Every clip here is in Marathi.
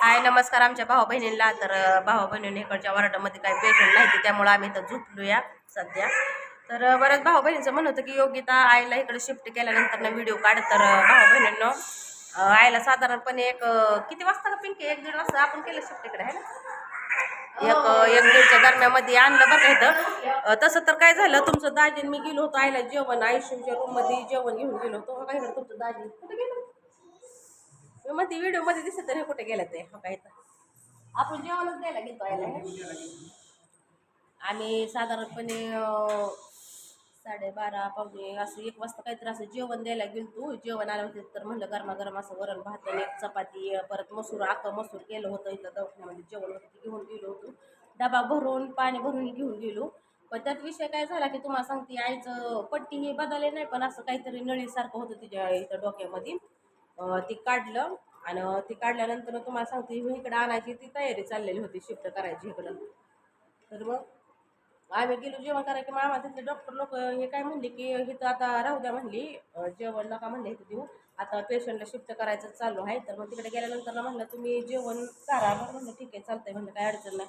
हाय नमस्कार आमच्या भाऊ बहिणींना तर भाऊ बहिणींनी इकडच्या वार्डामध्ये काही पेशंट नाही ते त्यामुळं आम्ही तर झोपलोया सध्या. तर अं, बऱ्याच भाऊ बहिणीचं म्हणत होतं की योगिता आईला इकडे शिफ्ट केल्यानंतर ना व्हिडिओ काढ. तर भाऊ बहिणींनो आईला साधारणपणे एक किती वाजता का पिंकी? एक दीड वाजता आपण केलं शिफ्ट इकडे आहे ना? एक एक दीडच्या दरम्यामध्ये आणलं बघा इथं. तसं तर काय झालं तुमचं दाजीन मी गेलो होतो आईला जेवण आयुष्यच्या रूममध्ये जेवण घेऊन गेलो होतो. हो काय झालं तुमचं दाजी कुठे गेलो? मी म्हणते व्हिडिओमध्ये दिसत तरी कुठे गेलं ते? हो काय तर. आपण जेवणच द्यायला घेतो यायला आम्ही साधारणपणे साडेबारा पावणे असं एक वाजता काहीतरी असं जेवण द्यायला गेलतो जेवण आलं होते तर म्हणलं गरमागरम असं वरण भात आणि एक चपाती परत मसूर अख्खं मसूर केलं होतं इथं दवाखान्यामध्ये. जेवण होतं ते घेऊन गेलो होतो. डबा भरून पाणी भरून घेऊन गेलो. पण त्यात विषय काय झाला की तुम्हाला सांगते आईचं पट्टी हे बदलले नाही पण असं काहीतरी नळीसारखं होतं तिच्या इथं डोक्यामध्ये. ते काढलं. आणि ती काढल्यानंतर तुम्हाला सांगते मी इकडं आणायची ती तयारी चाललेली होती शिफ्ट करायची इकडं. तर मग आम्ही गेलो जेवण करायला की मामा तिथले डॉक्टर लोक हे काय म्हणले की इथं आता राहू द्या म्हणली. जेवण नका म्हणले इथं देऊ आता पेशंटला शिफ्ट करायचं चालू आहे. तर मग तिकडे गेल्यानंतर म्हणलं तुम्ही जेवण करा. मग म्हणलं ठीक आहे चालतंय म्हणलं काय अडचण नाही.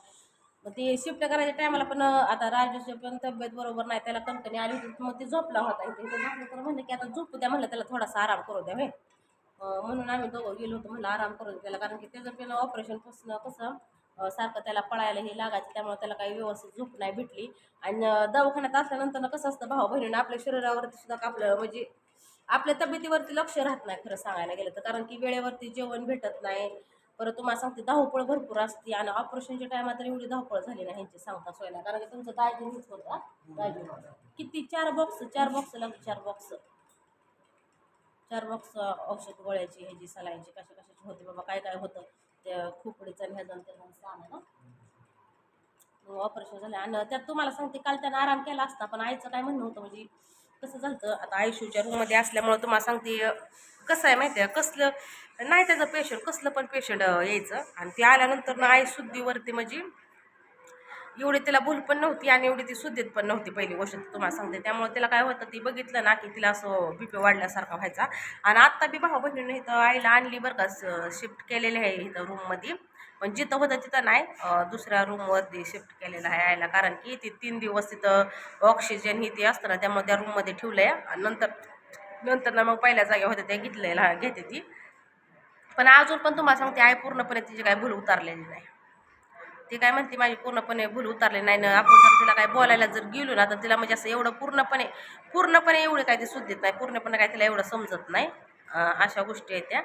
मग ते शिफ्ट करायच्या टायमाला पण आता राजेशची पण तब्येत बरोबर नाही त्याला कणकणी आली होती मग ते झोपला होता इथे. झोपलं तर म्हणलं की आता झोपू द्या म्हणलं त्याला थोडासा आराम करू द्या होय म्हणून आम्ही दोघं गेलो होतो म्हणलं आराम करून द्या त्याला कारण की त्याचं पण ऑपरेशनपासून कसं सारखं त्याला पळायला हे लागायचं त्यामुळे त्याला काही व्यवस्थित झोप नाही भेटली. आणि दवाखान्यात असल्यानंतर ना कसं असतं भाऊ बहिणीनं आपल्या शरीरावरती सुद्धा आपलं म्हणजे आपल्या तब्येतीवरती लक्ष राहत नाही खरं सांगायला गेलं तर. कारण की वेळेवरती जेवण भेटत नाही. परत तुम्हाला सांगते धावपळ भरपूर असते आणि ऑपरेशनच्या टायमात तर एवढी धावपळ झाली नाही ह्यांची सांगता सोयला कारण की तुमचं दाजी होता दाजी किती? चार बॉक्स चार बॉक्स लागले चार बॉक्स चार बॉक्स औषध गोळ्याची ह्याची सलायची कशा कशाची होते बाबा काय काय होतं त्या खोपडीचं आणि ह्याचं आणि त्याचं सामान ना ऑपरेशन झालं आणि त्यात तुम्हाला सांगते काल त्यानं आराम केला असता पण आईचं काय म्हणणं होतं म्हणजे कसं झालं आता आयुष्यूच्या रूममध्ये असल्यामुळं तुम्हाला सांगते कसं आहे माहिती आहे कसलं नाही त्याचं पेशंट कसलं पण पेशंट यायचं आणि ते आल्यानंतर ना आई शुद्धीवरती म्हणजे एवढी तिला भूल पण नव्हती आणि एवढी ती सुद्धेत पण नव्हती पहिली गोष्ट तर तुम्हाला सांगते. त्यामुळे तिला काय होतं ती बघितलं ना की तिला असं बीपी वाढल्यासारखा व्हायचा. आणि आत्ता बी भाऊ बहिणीनं इथं आईला आणली बरं का शिफ्ट केलेली आहे इथं रूममध्ये पण जिथं होतं तिथं नाही दुसऱ्या रूमवरती शिफ्ट केलेलं आहे आईला. कारण की ती तीन दिवस तिथं ऑक्सिजन ही ते असतं ना त्यामुळे त्या रूममध्ये ठेवलं आहे आणि नंतर नंतर ना मग पहिल्या जागेवर होत्या त्या घेतलेल्या घेते ती. पण अजून पण तुम्हाला सांगते आई पूर्णपणे तिची काय भूल उतारलेली नाही. ती काय म्हणते माझी पूर्णपणे भूल उतारली नाही ना. आपण जर तिला काय बोलायला जर गेलो ना तर तिला म्हणजे असं एवढं पूर्णपणे पूर्णपणे एवढे काय ते सुद्धीत नाही. पूर्णपणे काय तिला एवढं समजत नाही. अशा गोष्टी आहेत त्या.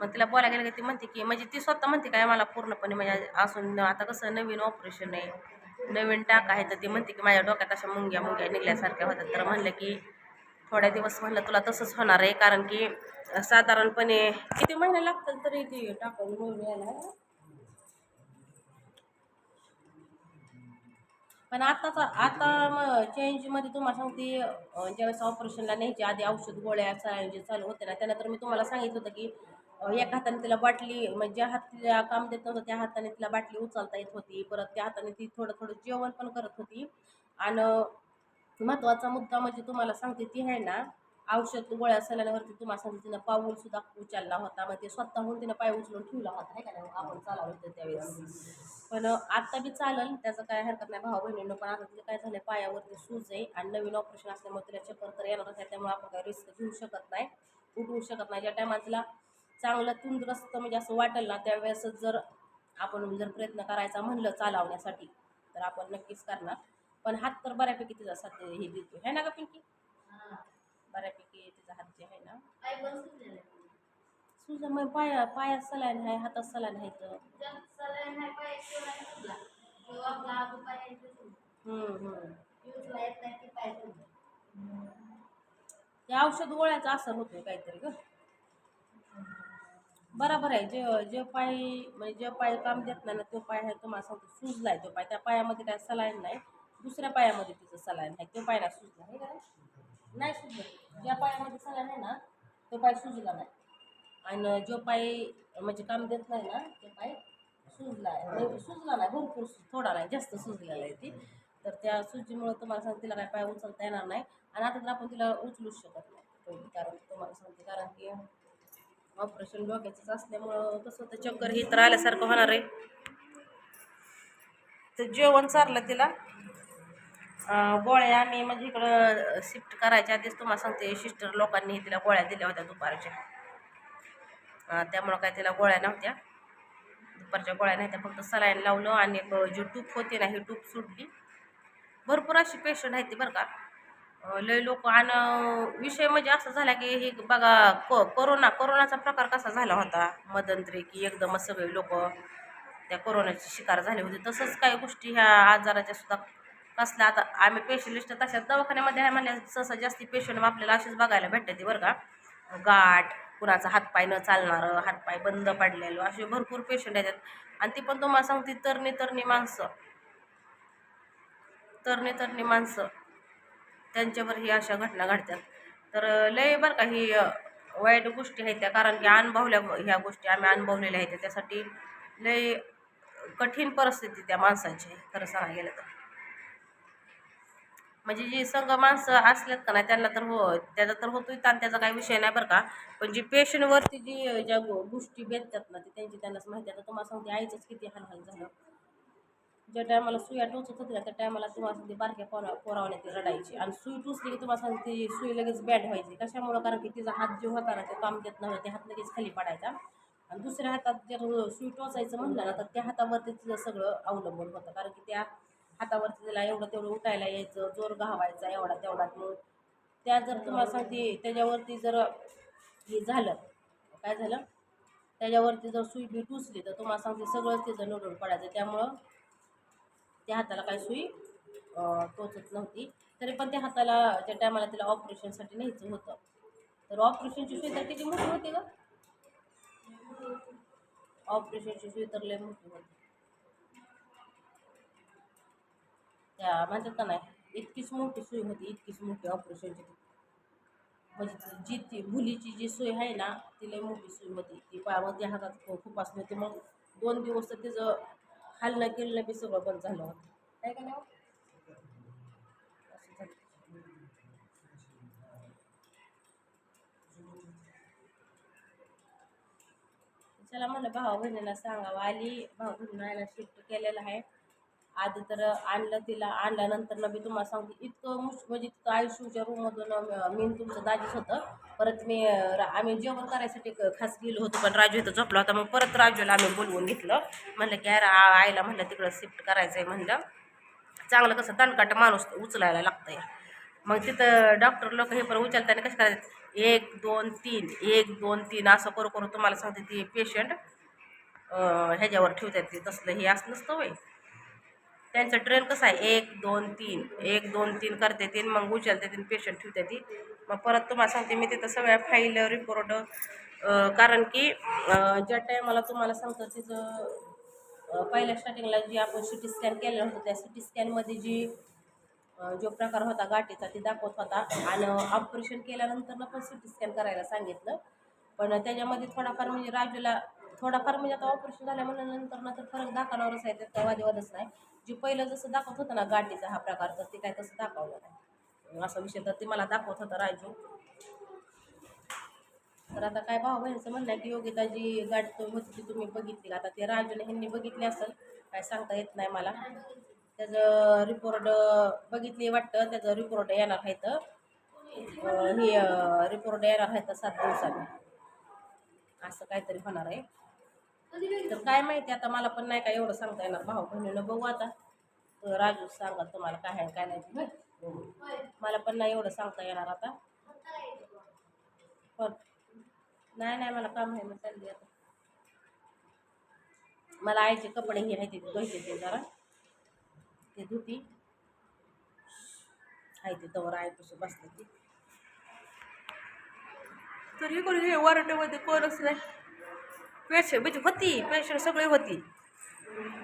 मग तिला बोलायला गेलं की ती म्हणते की म्हणजे ती स्वतः म्हणते काय मला पूर्णपणे म्हणजे असून आता कसं नवीन ऑपरेशन आहे नवीन टाक आहे. तर ती म्हणते की माझ्या डोक्यात अशा मुंग्या मुंग्या निघल्यासारख्या होत्या. तर म्हणलं की थोड्या दिवस म्हणलं तुला तसंच होणार आहे. कारण की साधारणपणे किती महिने लागतात तरी ती टाकून मुलगी यायला? पण आताच आता मग चेंजमध्ये तुम्हाला सांगते ज्यावेळेस ऑपरेशनला न्यायची आधी औषध गोळ्या सलाईन जे चालू होते ना त्यानंतर मी तुम्हाला सांगितलं होतं की एक एका हाताने तिला बाटली म्हणजे ज्या हातला काम देत नव्हतं त्या हाताने तिला बाटली उचलता येत होती. परत त्या हाताने ती थोडं थोडं जेवण पण करत होती. आणि महत्त्वाचा मुद्दा म्हणजे तुम्हाला सांगते ती आहे ना औषध गोळ्या सल्यावरती तुम्हाला सांगितलं तिनं पाऊल सुद्धा उचलला होता. मग ते स्वतःहून तिनं पाय उचलून ठेवला होता नाही का? नाही आपण चालवलं होतं त्यावेळेस. पण आत्ता बी चालेल. त्याचं काय हरकत नाही. भाऊ बहिणीनं पण आता तिला काय झालं पायावरती सूज आहे आणि नवीन ऑपरेशन असल्यामुळे तिला चक्कर तर येणारच आहे त्यामुळे आपण काही रिस्क घेऊ शकत नाही उठवू शकत नाही. ज्या टायमाला तिला चांगलं तंदुरुस्त म्हणजे असं वाटेल ना त्यावेळेसच जर आपण जर प्रयत्न करायचा म्हणलं चालवण्यासाठी तर आपण नक्कीच करणार. पण हात तर बऱ्यापैकी तिचा साथ हे देतो आहे ना का पिंकी? बऱ्यापैकी तिचा हात जे आहे ना. सुजा मग पाया पायात सलाईन आहे हातात सलाईन आहे तर. ते औषध गोळ्याचा असर होतोय काहीतरी ग. बरोबर आहे जे जे पाय म्हणजे जे पाय काम देत नाही ना तो पाय आहे तुम्हाला सांगतो सुजलाय तो पाय. त्या पायामध्ये काय सलाईन नाही दुसऱ्या पायामध्ये तिचं सलाईन आहे. तो पाय नाही सुजला हे का नाही सुजलं. ज्या पायामध्ये सलाईन नाही ना तो पाय सुजला नाही. आणि जो पाय म्हणजे काम देत नाही ना तो पाय सुजला आहे. म्हणजे सुजला नाही भरपूर थोडा नाही जास्त सुजलेला आहे ती. तर त्या सुजीमुळे तुम्हाला सांगते तिला काय पाय उचलता येणार नाही. आणि आता तर आपण तिला उचलूच शकत नाही. कारण तुम्हाला सांगते कारण की ऑपरेशन डोक्याचंच असल्यामुळं कसं होतं चक्कर ही तर आल्यासारखं होणार आहे. तर जेवण चारलं तिला. गोळ्या आम्ही म्हणजे इकडं शिफ्ट करायच्या आधीच तुम्हाला सांगते सिस्टर लोकांनी तिला गोळ्या दिल्या होत्या दुपारच्या. त्यामुळं काय तिला गोळ्या नव्हत्या. दुपारच्या गोळ्या नव्हत्या फक्त सलाईन लावलं आणि जी टूप होती ना ही टूप सुटली. भरपूर अशी पेशंट आहेत ती बरं का. लय लोक आणि विषय म्हणजे असं झाला की हे बघा को कोरोना कोरोनाचा प्रकार कसा झाला होता? मदंतरी की एकदमच सगळे लोक त्या कोरोनाची शिकार झाले होते. तसंच काही गोष्टी ह्या आजाराच्या सुद्धा कसल्या आता आम्ही पेशलिस्ट तशाच दवाखान्यामध्ये आहे म्हणल्या सहसा जास्ती पेशंट आपल्याला असेच बघायला भेटते बरं का. गाठ कुणाचा हातपाय न चालणारं हातपाय बंद पडलेलं असे भरपूर पेशंट येतात. आणि ती पण तुम्हाला सांगते तरणी तरणी माणसं. तरणी तरणी माणसं. त्यांच्यावर ही अशा घटना घडतात. तर लय बरं का ही वाईट गोष्टी आहेत त्या. कारण की अनुभवल्या ह्या गोष्टी आम्ही अनुभवलेल्या आहेत. त्यासाठी लय कठीण परिस्थिती त्या माणसाची खरं सांगायला गेलं तर. म्हणजे जी संघ माणसं असल्यात का नाही त्यांना तर हो त्याचा तर होतोय ताण त्याचा काही विषय नाही बरं का. पण जी पेशंटवरती जी ज्या गोष्टी बेततात ना ती त्यांची त्यांनाच माहिती आहे. आता तुम्हाला सांगते आईचंच किती हालहाल झालं. ज्या टायमाला सुया टोचत होती ना त्या टायमाला तुम्हाला सांगते बारक्या पोरा पोरावण्या ती रडायची. आणि सुई टोचली की तुम्हाला सांगते ती सुई लगेच बॅड व्हायची. कशामुळं? कारण की तिचा हात जो होता ना ते काम देत नव्हतं ते हात लगेच खाली पडायचा. आणि दुसऱ्या हातात जर सुई टोचायचं म्हणलं ना तर त्या हातावरती तिचं सगळं अवलंबून होतं. कारण की त्या हातावरती त्याला एवढं तेवढं उठायला यायचं जोर घावायचा एवढा तेवढा मग त्या जर तुम्हाला सांगते त्याच्यावरती जर हे झालं काय झालं? त्याच्यावरती जर सुई बी टुचली तर तुम्हाला सांगते सगळंच तिचं नडून पडायचं. त्यामुळं त्या हाताला काही सुई टोचत नव्हती. तरी पण त्या हाताला त्या टायमाला तिला ऑपरेशनसाठी न्यायचं होतं. तर ऑपरेशनची सुई तर किती मोठी होती का ऑपरेशनची सुई तर लय मोठी होती. त्या म्हणतात का नाही इतकीच मोठी सोय होती इतकीच मोठी ऑपरेशनची म्हणजे जी ती भुलीची जी सोय आहे ना ती लई मोठी सोय होती. ती पायामध्ये हातात खूप असली होती. मग दोन दिवस तर तिचं हालणं केलं बी सगळं बंद झालं होतं. काय का नाही हो? असं झालं. चला म्हणलं भावा बहिणीला सांगावं. आली भाऊ बहिणीला शिफ्ट केलेलं आहे. आधी तर आणलं तिला आणल्यानंतर मी तुम्हाला सांगते इतकं मुश म्हणजे तिथं आयुष्यूच्या रूममधून मी तुमचं दाजीच होतं. परत मी रा- आम्ही जेवण करायसाठी क- खास गेलो होतो पण राजू इथं झोपला होता मग परत राजूला आम्ही बोलवून घेतलं. म्हणलं की अरे आ- आईला म्हणलं तिकडं शिफ्ट करायचं आहे म्हणलं. चांगलं कसं दणकाट माणूस उचलायला लागतंय. मग तिथं डॉक्टर लोक हे पण उचलताना कसं करायचं? एक दोन तीन एक दोन तीन असं करू करू तुम्हाला सांगते ती पेशंट ह्याच्यावर ठेवतात ते तसलं हे असं नसतं वय त्यांचं ट्रेन कसं आहे? एक दोन तीन. एक दोन तीन करते तीन मग उचलते तीन पेशंट ठेवते ती. मग परत तुम्हाला सांगते मी तिथं सगळ्या फाईल रिपोर्ट कारण की ज्या टायमाला तुम्हाला सांगतं तिचं पहिल्या स्टार्टिंगला जी आपण सी टी स्कॅन केलेलं होतं त्या सी टी स्कॅनमध्ये जी जो प्रकार होता गाठीचा ते दाखवत होता. आणि ऑपरेशन केल्यानंतर पण सी टी स्कॅन करायला सांगितलं. पण त्याच्यामध्ये थोडाफार म्हणजे राजूला थोडाफार म्हणजे आता ऑपरेशन झाल्यामुळे नंतर ना तर फरक दाखवणारच आहे तर वादीवादच नाही. जे पहिलं जसं दाखवत होतं ना गाठीचा हा प्रकार तर ते काय तसं दाखवलं नाही. असा विषय तर ते मला दाखवत होता राजू. तर आता काय भाऊ बहिणीचं म्हणणं आहे की योगिताजी गाठ होती ती तुम्ही बघितली. आता ते राजूने ह्यांनी बघितली असेल काय सांगता येत नाही मला. त्याचं रिपोर्ट बघितली वाटतं त्याचं रिपोर्ट येणार आहे तर. हे रिपोर्ट येणार आहे तर सात दिवसांनी असं काहीतरी होणार आहे. तर काय माहिती आता मला पण नाही काय एवढं सांगता येणार. भाऊ बहिणीनं बघू आता. तर राजू सांगा तुम्हाला काय आहे काय नाही ते. मला पण नाही एवढं सांगता येणार आता. पण नाही नाही मला काम आहे मग चालली आता. मला आईचे कपडे हे माहिती ते धुवायचे ते जरा. ते धुती. आहे ते तवर आईपाशी बसते ती. तर हे कोणी हे वराट्यामध्ये कोणच नाही. पेशंट म्हणजे होती पेशंट सगळी होती.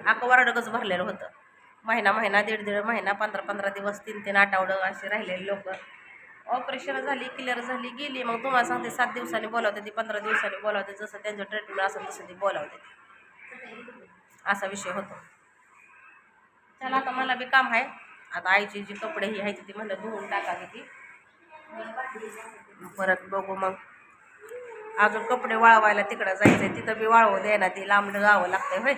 आका वराडकच भरलेलं होतं. महिना महिना दीड दीड महिना पंधरा पंधरा दिवस तीन तीन आठवडं असे राहिलेले लोक. ऑपरेशन झाली क्लिअर झाली गेली. मग तुम्हाला सांगते सात दिवसांनी बोलावते ती पंधरा दिवसांनी बोलावते. जसं त्यांचं ट्रीटमेंट असेल तसं ती बोलावते असा विषय होतो. चला आता मला बी काम आहे. आता आईची जी कपडे ही आहेत ती म्हणलं धुवून टाकावी ती. परत बघू मग. अजून कपडे वाळवायला तिकडं जायचंय. तिथं बी वाळवू द्यायला ती लांब जावं लागतंय होय.